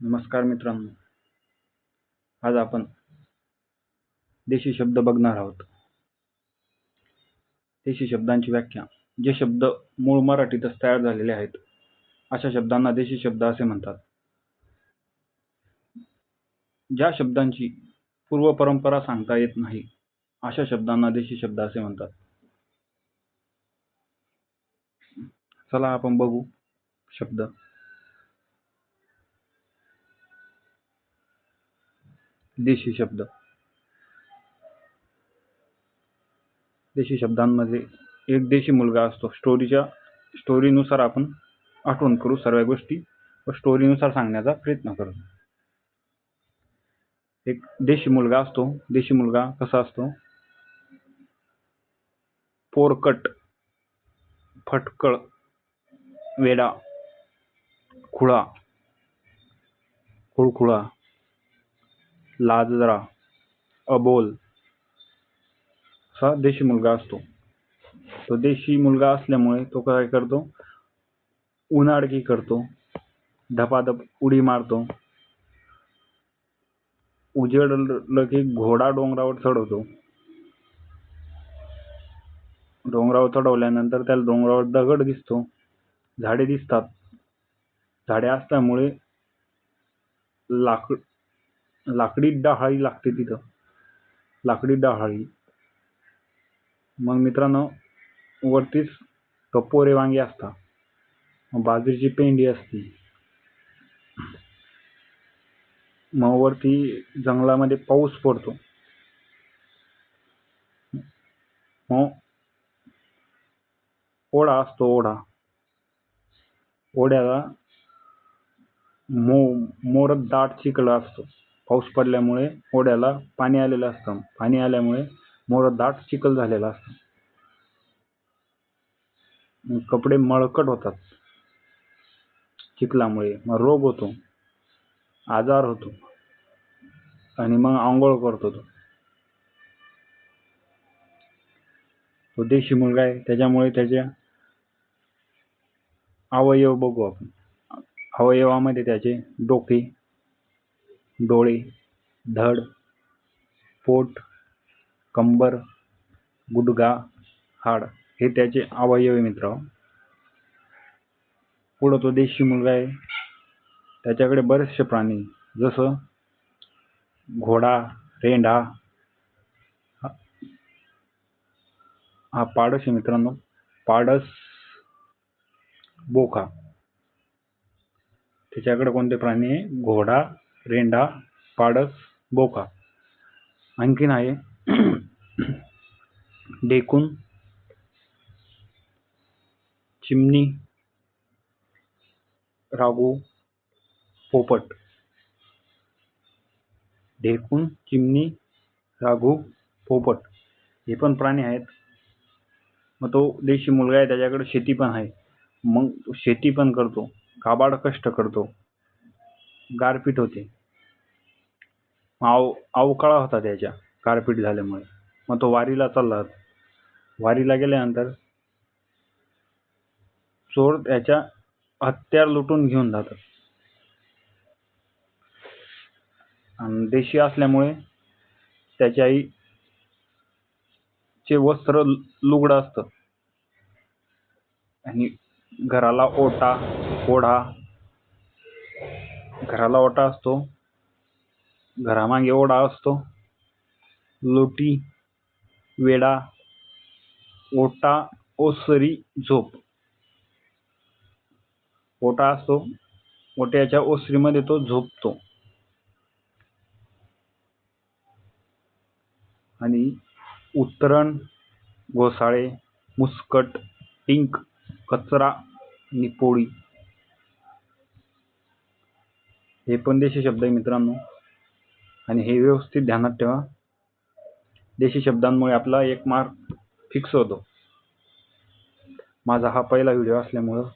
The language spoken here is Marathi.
नमस्कार मित्रांनो. आज आपण देशी शब्द बघणार आहोत. देशी शब्दांची व्याख्या. जे शब्द मूळ मराठीतच तयार झालेले आहेत अशा शब्दांना देशी शब्द असे म्हणतात. ज्या शब्दांची पूर्व परंपरा सांगता येत नाही अशा शब्दांना देशी शब्द असे म्हणतात. चला आपण बघू शब्द. देशी शब्द. देशी शब्दांमध्ये एक देशी मुलगा असतो. स्टोरीच्या स्टोरीनुसार आपण आठवण करू सर्व गोष्टी व स्टोरीनुसार सांगण्याचा प्रयत्न करू. एक देशी मुलगा असतो. देशी मुलगा कसा असतो? पोरकट फटकळ वेडा खुळा खुळखुळा. लाजरा अबोल असा देशी मुलगा असतो. तो देशी मुलगा असल्यामुळे तो काय करतो? उन्हाडकी करतो. धपाधप उडी मारतो. उजेडलं की घोडा डोंगरावर चढवतो. डोंगरावर चढवल्यानंतर त्याला डोंगरावर दगड दिसतो. झाडे दिसतात. झाडे असल्यामुळे लाकड लाकडी डहाळी लागते तिथं. लाकडी डहाळी. मग मित्रांनो वरतीच कपोरे वांगी असतात. बाजरीची पेंडी असते. मग वरती जंगलामध्ये पाऊस पडतो. मग ओढा असतो ओढा. ओढ्याला मो मोर दाट चिखल असतो. पाऊस पडल्यामुळे ओढ्याला पाणी आलेलं असतं. पाणी आल्यामुळे मोर दाट चिखल झालेला असतो. कपडे मळकट होतात. चिखलामुळे मग रोग होतो. आजार होतो. आणि मग आंघोळ करतो तो. तो देशी मुलगा आहे. त्याच्यामुळे त्याच्या अवयव बघू आपण. अवयवामध्ये त्याचे डोके डोळे धड पोट कंबर गुडघा हाड हे त्याचे अवयव आहे मित्र. पुढं तो देशी मुलगा आहे. त्याच्याकडे बरेचसे प्राणी जसं घोडा रेंढा हा पाडस आहे मित्रांनो. पाडस बोका त्याच्याकडे कोणते प्राणी आहे? घोडा रेंढा पाडस बोका. आणखीन आहे डेकून चिमणी रागू पोपट. ढेकून चिमणी राघू पोपट. हे पण प्राणी आहेत. मग तो देशी मुलगा आहे त्याच्याकडे शेती पण आहे. मग शेती पण करतो. काबाड कष्ट करतो. गारपीट होते. आव अवकाळा होता त्याच्या गारपीट झाल्यामुळे. मग तो वारीला चालला वारीला गेल्यानंतर चोर त्याच्या हत्यार लुटून घेऊन जातात. आणि देशी असल्यामुळे त्याच्या आई चे वस्त्र लुगडं असत. आणि घराला ओटा ओढा घराला ओटा असतो. घरामागे ओढा असतो. लोटी वेडा ओटा ओसरी झोप. ओटा असतो. ओट्याच्या ओसरीमध्ये तो झोपतो. आणि उतरण घोसाळे मुस्कट टिंक कचरा निपोळी हे पण देशी शब्द आहे मित्रांनो. आणि हे व्यवस्थित ध्यानात ठेवा. देशी शब्दांमुळे आपला एक मार्क फिक्स होतो. माझा हा पहिला व्हिडिओ असल्यामुळं